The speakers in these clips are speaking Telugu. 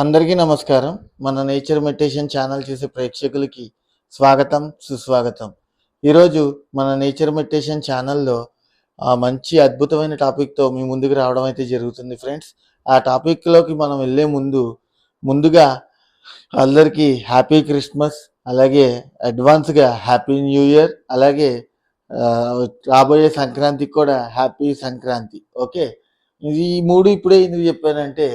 అందరికీ నమస్కారం. మన నేచర్ మెడిటేషన్ ఛానల్ చూసే ప్రేక్షకులకి స్వాగతం సుస్వాగతం. ఈరోజు మన నేచర్ మెడిటేషన్ ఛానల్లో మంచి అద్భుతమైన టాపిక్తో మీ ముందుకు రావడం అయితే జరుగుతుంది ఫ్రెండ్స్. ఆ టాపిక్లోకి మనం వెళ్ళే ముందు ముందుగా అందరికీ హ్యాపీ క్రిస్మస్ అలాగే అడ్వాన్స్గా హ్యాపీ న్యూ ఇయర్ అలాగే రాబోయే సంక్రాంతికి కూడా హ్యాపీ సంక్రాంతి. ఓకే? ఇది ఈ మూడు ఇప్పుడే ఎందుకు చెప్పానంటే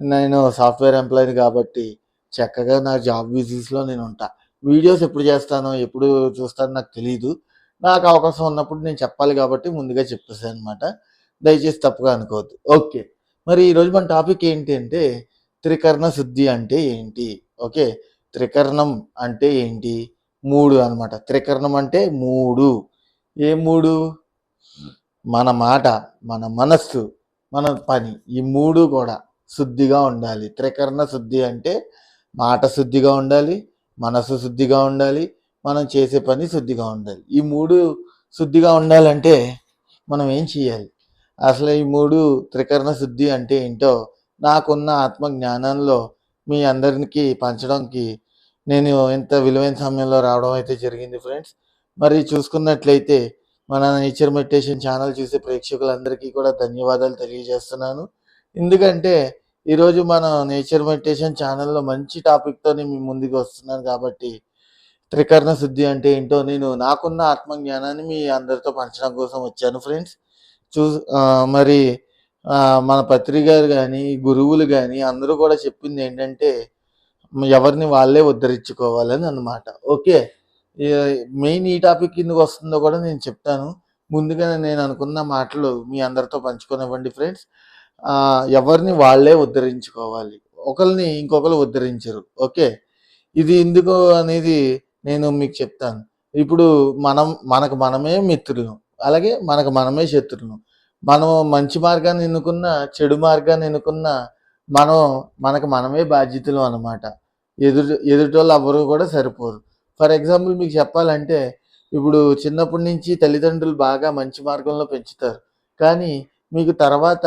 నేను సాఫ్ట్వేర్ ఎంప్లాయీని కాబట్టి చక్కగా నా జాబ్ బిజినెస్లో నేను ఉంటా. వీడియోస్ ఎప్పుడు చేస్తానో ఎప్పుడు చూస్తానో నాకు తెలియదు నాకు అవకాశం ఉన్నప్పుడు నేను చెప్పాలి కాబట్టి ముందుగా చెప్పేసాను అనమాట దయచేసి తప్పుగా అనుకోవద్దు. ఓకే. మరి ఈరోజు మన టాపిక్ ఏంటి అంటే త్రికరణ శుద్ధి అంటే ఏంటి? ఓకే. త్రికరణం అంటే ఏంటి? మూడు అనమాట త్రికరణం అంటే మూడు. ఏ మూడు? మన మాట మన మనస్సు మన పని. ఈ మూడు కూడా. శుద్ధిగా ఉండాలి. త్రికరణ శుద్ధి అంటే మాట శుద్ధిగా ఉండాలి మనసు శుద్ధిగా ఉండాలి మనం చేసే పని శుద్ధిగా ఉండాలి. ఈ మూడు శుద్ధిగా ఉండాలంటే మనం ఏం చేయాలి? అసలు ఈ మూడు త్రికరణ శుద్ధి అంటే ఏంటో నాకున్న ఆత్మ జ్ఞానంలో మీ అందరికి పంచడానికి నేను ఇంత విలువైన సమయంలో రావడం అయితే జరిగింది ఫ్రెండ్స్. మరి చూసుకున్నట్లయితే మన నేచర్ మెడిటేషన్ ఛానల్ చూసే ప్రేక్షకులందరికీ కూడా ధన్యవాదాలు తెలియజేస్తున్నాను. ఎందుకంటే ఈరోజు మన నేచర్ మెడిటేషన్ ఛానల్లో మంచి టాపిక్తోనే మీ ముందుకు వస్తున్నాను కాబట్టి త్రికరణ శుద్ధి అంటే ఏంటో నేను నాకున్న ఆత్మజ్ఞానాన్ని మీ అందరితో పంచడం కోసం వచ్చాను ఫ్రెండ్స్ చూ మరి మన పత్రికారు కానీ గురువులు కానీ అందరూ కూడా చెప్పింది ఏంటంటే ఎవరిని వాళ్ళే ఉద్ధరించుకోవాలని అన్నమాట. ఓకే? మెయిన్ ఈ టాపిక్ ఎందుకు వస్తుందో కూడా నేను చెప్తాను. ముందుగా నేను అనుకున్న మాటలు మీ అందరితో పంచుకోనివ్వండి ఫ్రెండ్స్ ఎవరిని వాళ్ళే ఉద్ధరించుకోవాలి. ఒకరిని ఇంకొకరు ఉద్ధరించరు. ఓకే? ఇది ఎందుకు అనేది నేను మీకు చెప్తాను. ఇప్పుడు మనం మనకు మనమే మిత్రులు. అలాగే మనకు మనమే శత్రులు. మనం మంచి మార్గాన్ని ఎన్నుకున్న చెడు మార్గాన్ని ఎన్నుకున్న మనం మనకు మనమే బాధ్యతలు అన్నమాట. ఎదుటి ఎదుటోళ్ళు ఎవరు కూడా సరిపోరు. ఫర్ ఎగ్జాంపుల్ మీకు చెప్పాలంటే ఇప్పుడు చిన్నప్పటి నుంచి తల్లిదండ్రులు బాగా మంచి మార్గంలో పెంచుతారు. కానీ మీకు తర్వాత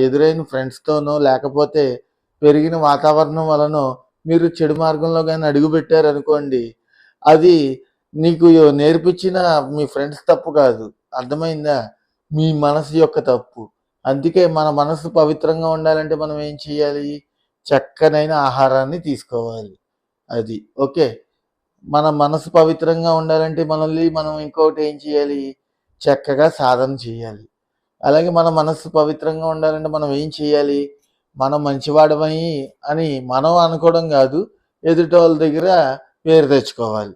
ఎదురైన ఫ్రెండ్స్తోనో లేకపోతే పెరిగిన వాతావరణం వలనో మీరు చెడు మార్గంలో కానీ అడుగుపెట్టారు అనుకోండి అది నీకు నేర్పించిన మీ ఫ్రెండ్స్ తప్పు కాదు. అర్థమైందా? మీ మనసు యొక్క తప్పు. అందుకే మన మనసు పవిత్రంగా ఉండాలంటే మనం ఏం చేయాలి? చక్కనైన ఆహారాన్ని తీసుకోవాలి. అది. ఓకే? మన మనసు పవిత్రంగా ఉండాలంటే మనల్ని మనం ఇంకొకటి ఏం చేయాలి? చక్కగా సాధన చేయాలి. అలాగే మన మనస్సు పవిత్రంగా ఉండాలంటే మనం ఏం చేయాలి? మనం మంచివాడమై అని మనం అనుకోవడం కాదు ఎదుటి వాళ్ళ దగ్గర పేరు తెచ్చుకోవాలి.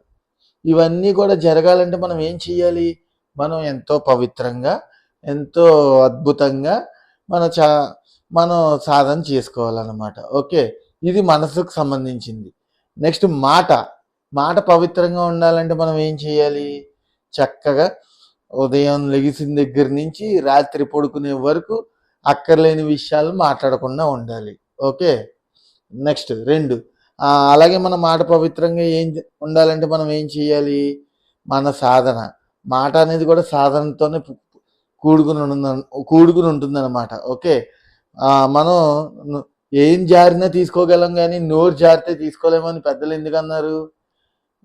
ఇవన్నీ కూడా జరగాలంటే మనం ఏం చేయాలి? మనం ఎంతో పవిత్రంగా ఎంతో అద్భుతంగా మన చా మనం సాధన చేసుకోవాలన్నమాట. ఓకే? ఇది మనసుకు సంబంధించింది. నెక్స్ట్ మాట. మాట పవిత్రంగా ఉండాలంటే మనం ఏం చేయాలి? చక్కగా ఉదయం లెగిసిన దగ్గర నుంచి రాత్రి పడుకునే వరకు అక్కర్లేని విషయాలు మాట్లాడకుండా ఉండాలి. ఓకే? నెక్స్ట్ రెండు. అలాగే మన మాట పవిత్రంగా ఏం ఉండాలంటే మనం ఏం చేయాలి? మన సాధన. మాట అనేది కూడా సాధనతోనే కూడుకుని ఉంటుంది కూడుకుని ఉంటుందన్నమాట ఓకే మనం ఏం జారినా తీసుకోగలం కానీ నోరు జారితే తీసుకోలేమని పెద్దలు ఎందుకన్నారు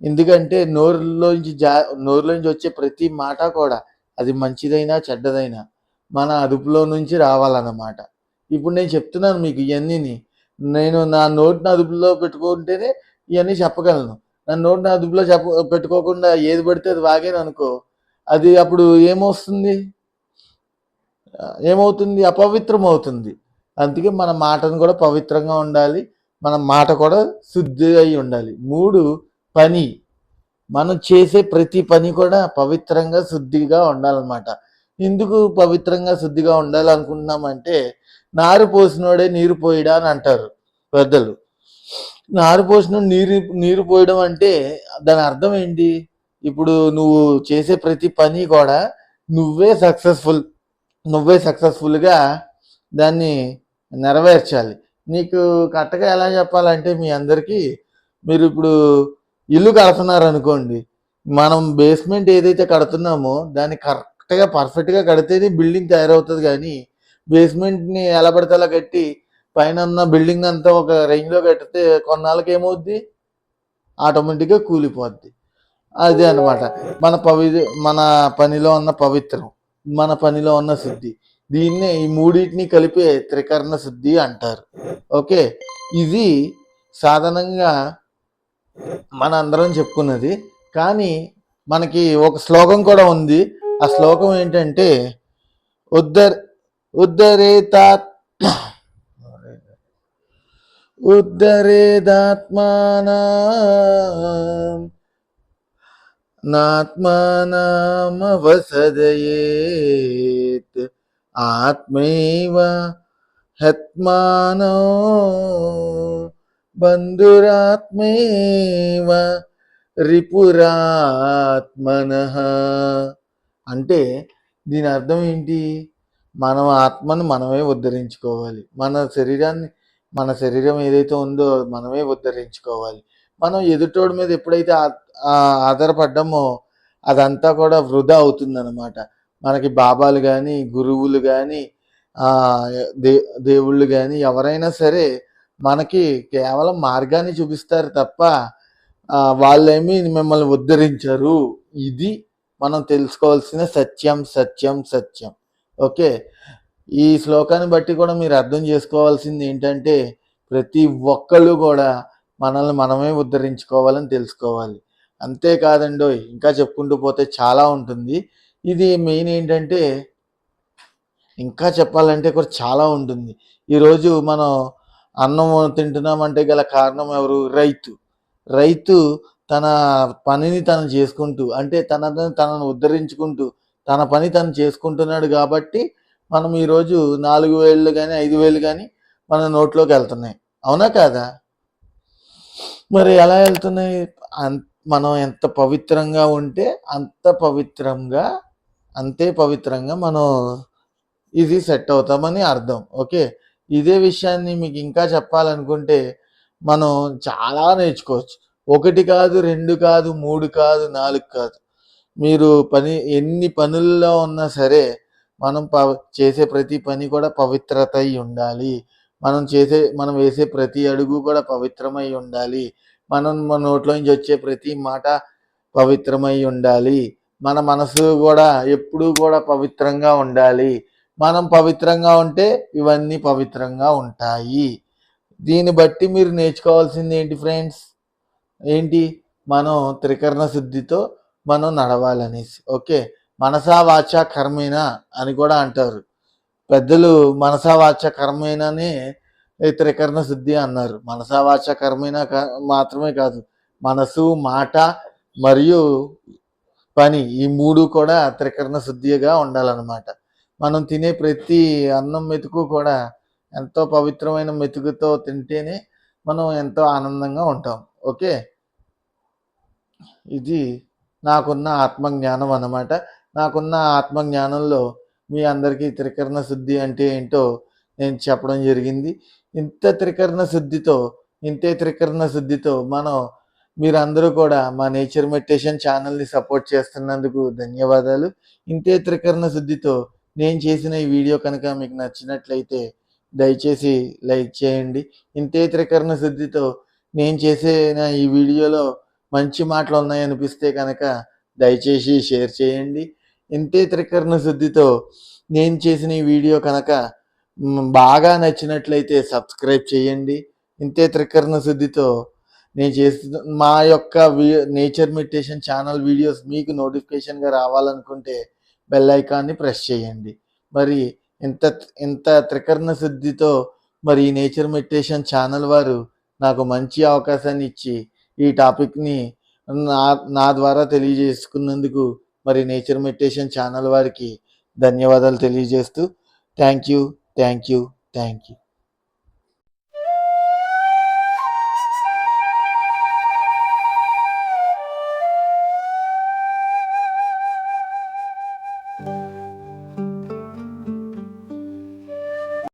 ఎందుకంటే నోరులోంచి జా నోరులోంచి వచ్చే ప్రతి మాట కూడా అది మంచిదైనా చెడ్డదైనా మన అదుపులో నుంచి రావాలన్నమాట. ఇప్పుడు నేను చెప్తున్నాను మీకు ఇవన్నీని నేను నా నోటిని అదుపులో పెట్టుకుంటేనే ఇవన్నీ చెప్పగలను. నా నోటిని అదుపులో చెప్ప పెట్టుకోకుండా ఏది పడితే అది వాగాను అనుకో అది అప్పుడు ఏమొస్తుంది? ఏమవుతుంది? అపవిత్రం అవుతుంది అందుకే మన మాటను కూడా పవిత్రంగా ఉండాలి. మన మాట కూడా శుద్ధి అయి ఉండాలి. మూడు పని. మనం చేసే ప్రతి పని కూడా పవిత్రంగా శుద్ధిగా ఉండాలన్నమాట. ఎందుకు పవిత్రంగా శుద్ధిగా ఉండాలనుకుంటున్నామంటే నారు పోసినోడే నీరు పోయడా అని అంటారు పెద్దలు. నారు పోసిన నీరు నీరు పోయడం అంటే దాని అర్థం ఏంటి? ఇప్పుడు నువ్వు చేసే ప్రతి పని కూడా నువ్వే సక్సెస్ఫుల్ నువ్వే సక్సెస్ఫుల్గా దాన్ని నెరవేర్చాలి. నీకు కరెక్ట్గా ఎలా చెప్పాలంటే మీ అందరికీ మీరు ఇప్పుడు ఇల్లు కడుతున్నారు అనుకోండి మనం బేస్మెంట్ ఏదైతే కడుతున్నామో దాన్ని కరెక్ట్గా పర్ఫెక్ట్గా కడితేనే బిల్డింగ్ తయారవుతుంది కానీ బేస్మెంట్ని ఎలా పడితే అలా కట్టి పైన ఉన్న బిల్డింగ్ అంతా ఒక రేంజ్లో కట్టితే కొన్నాళ్ళకి ఏమవుద్ది ఆటోమేటిక్గా కూలిపోద్ది. అదే అన్నమాట. మన పవి మన పనిలో ఉన్న పవిత్రం మన పనిలో ఉన్న శుద్ధి. దీన్నే ఈ మూడింటిని కలిపే త్రికరణ శుద్ధి అంటారు. ఓకే? ఇది సాధారణంగా మన అందరం చెప్పుకున్నది. కానీ మనకి ఒక శ్లోకం కూడా ఉంది. ఆ శ్లోకం ఏంటంటే ఉద్దర్ ఉద్ధరేతాత్ ఉద్ధరేదాత్మానా నాత్మానామవసదయేత్ ఆత్మైవ హత్మానో బంధురాత్మేవ రిపురాత్మన. అంటే దీని అర్థం ఏంటి? మనం ఆత్మను మనమే ఉద్ధరించుకోవాలి. మన శరీరాన్ని మన శరీరం ఏదైతే ఉందో మనమే ఉద్ధరించుకోవాలి. మనం ఎదుటోడి మీద ఎప్పుడైతే ఆధారపడ్డామో అదంతా కూడా వృధా అవుతుందన్నమాట. మనకి బాబాలు కానీ గురువులు కానీ దే దేవుళ్ళు కానీ ఎవరైనా సరే మనకి కేవలం మార్గాన్ని చూపిస్తారు తప్ప వాళ్ళేమి మిమ్మల్ని ఉద్ధరించరు. ఇది మనం తెలుసుకోవాల్సిన సత్యం సత్యం సత్యం. ఓకే? ఈ శ్లోకాన్ని బట్టి కూడా మీరు అర్థం చేసుకోవాల్సింది ఏంటంటే ప్రతి ఒక్కళ్ళు కూడా మనల్ని మనమే ఉద్ధరించుకోవాలని తెలుసుకోవాలి. అంతేకాదండో ఇంకా చెప్పుకుంటూ పోతే చాలా ఉంటుంది. ఇది మెయిన్ ఏంటంటే ఇంకా చెప్పాలంటే కూడా చాలా ఉంటుంది. ఈరోజు మనం అన్నం తింటున్నామంటే గల కారణం ఎవరు? రైతు. రైతు తన పనిని తను చేసుకుంటూ అంటే తనని తనను ఉద్ధరించుకుంటూ తన పని తను చేసుకుంటున్నాడు కాబట్టి మనం ఈరోజు నాలుగు వేలు కానీ ఐదు వేలు కానీ మన నోట్లోకి వెళ్తున్నాయి. అవునా కాదా? మరి ఎలా వెళ్తున్నాయి? మనం ఎంత పవిత్రంగా ఉంటే అంత పవిత్రంగా అంతే పవిత్రంగా మనం ఇది సెట్ అవుతామని అర్థం. ఓకే? ఇదే విషయాన్ని మీకు ఇంకా చెప్పాలనుకుంటే మనం చాలా నేర్చుకోవచ్చు. ఒకటి కాదు రెండు కాదు మూడు కాదు నాలుగు కాదు. మీరు పని ఎన్ని పనుల్లో ఉన్నా సరే మనం ప చేసే ప్రతి పని కూడా పవిత్రత అయి ఉండాలి. మనం చేసే మనం వేసే ప్రతి అడుగు కూడా పవిత్రమై ఉండాలి. మనం మన నోట్లో నుంచి వచ్చే ప్రతి మాట పవిత్రమై ఉండాలి. మన మనసు కూడా ఎప్పుడూ కూడా పవిత్రంగా ఉండాలి. మనం పవిత్రంగా ఉంటే ఇవన్నీ పవిత్రంగా ఉంటాయి. దీన్ని బట్టి మీరు నేర్చుకోవాల్సింది ఏంటి ఫ్రెండ్స్? ఏంటి? మనం త్రికరణ శుద్ధితో మనం నడవాలనేసి. ఓకే? మనసా వాచ కర్మేనా అని కూడా అంటారు. పెద్దలు మనసా వాచ కర్మేననే త్రికరణ శుద్ధి అన్నారు. మనసా వాచ కర్మేనా మాత్రమే కాదు మనసు మాట మరియు పని ఈ మూడు కూడా త్రికరణ శుద్ధిగా ఉండాలన్నమాట. మనం తినే ప్రతి అన్నం మెతుకు కూడా ఎంతో పవిత్రమైన మెతుకుతో తింటేనే మనం ఎంతో ఆనందంగా ఉంటాం. ఓకే? ఇది నాకున్న ఆత్మజ్ఞానం అన్నమాట. నాకున్న ఆత్మజ్ఞానంలో మీ అందరికీ త్రికరణ శుద్ధి అంటే ఏంటో నేను చెప్పడం జరిగింది. ఇంత త్రికరణ శుద్ధితో ఇంతే త్రికరణ శుద్ధితో మనం మీరందరూ కూడా మా నేచర్ మెడిటేషన్ ఛానల్ని సపోర్ట్ చేస్తున్నందుకు ధన్యవాదాలు. ఇంతే త్రికరణ శుద్ధితో నేను చేసిన ఈ వీడియో కనుక మీకు నచ్చినట్లయితే దయచేసి లైక్ చేయండి. ఇంతే త్రికరణ శుద్ధితో నేను చేసిన ఈ వీడియోలో మంచి మాటలు ఉన్నాయనిపిస్తే కనుక దయచేసి షేర్ చేయండి. ఇంతే త్రికరణ శుద్ధితో నేను చేసిన ఈ వీడియో కనుక బాగా నచ్చినట్లయితే సబ్స్క్రైబ్ చేయండి. ఇంతే త్రికరణ శుద్ధితో నేను చేస్తు మా యొక్క నేచర్ మెడిటేషన్ ఛానల్ వీడియోస్ మీకు నోటిఫికేషన్గా రావాలనుకుంటే బెల్ ఐకాన్ని ప్రెస్ చేయండి. మరి ఇంత ఇంత త్రికరణ శుద్ధితో మరి ఈ నేచర్ మెడిటేషన్ ఛానల్ వారు నాకు మంచి అవకాశాన్ని ఇచ్చి ఈ టాపిక్ని నా నా ద్వారా తెలియజేసుకున్నందుకు మరి నేచర్ మెడిటేషన్ ఛానల్ వారికి ధన్యవాదాలు తెలియజేస్తూ thank you thank you thank you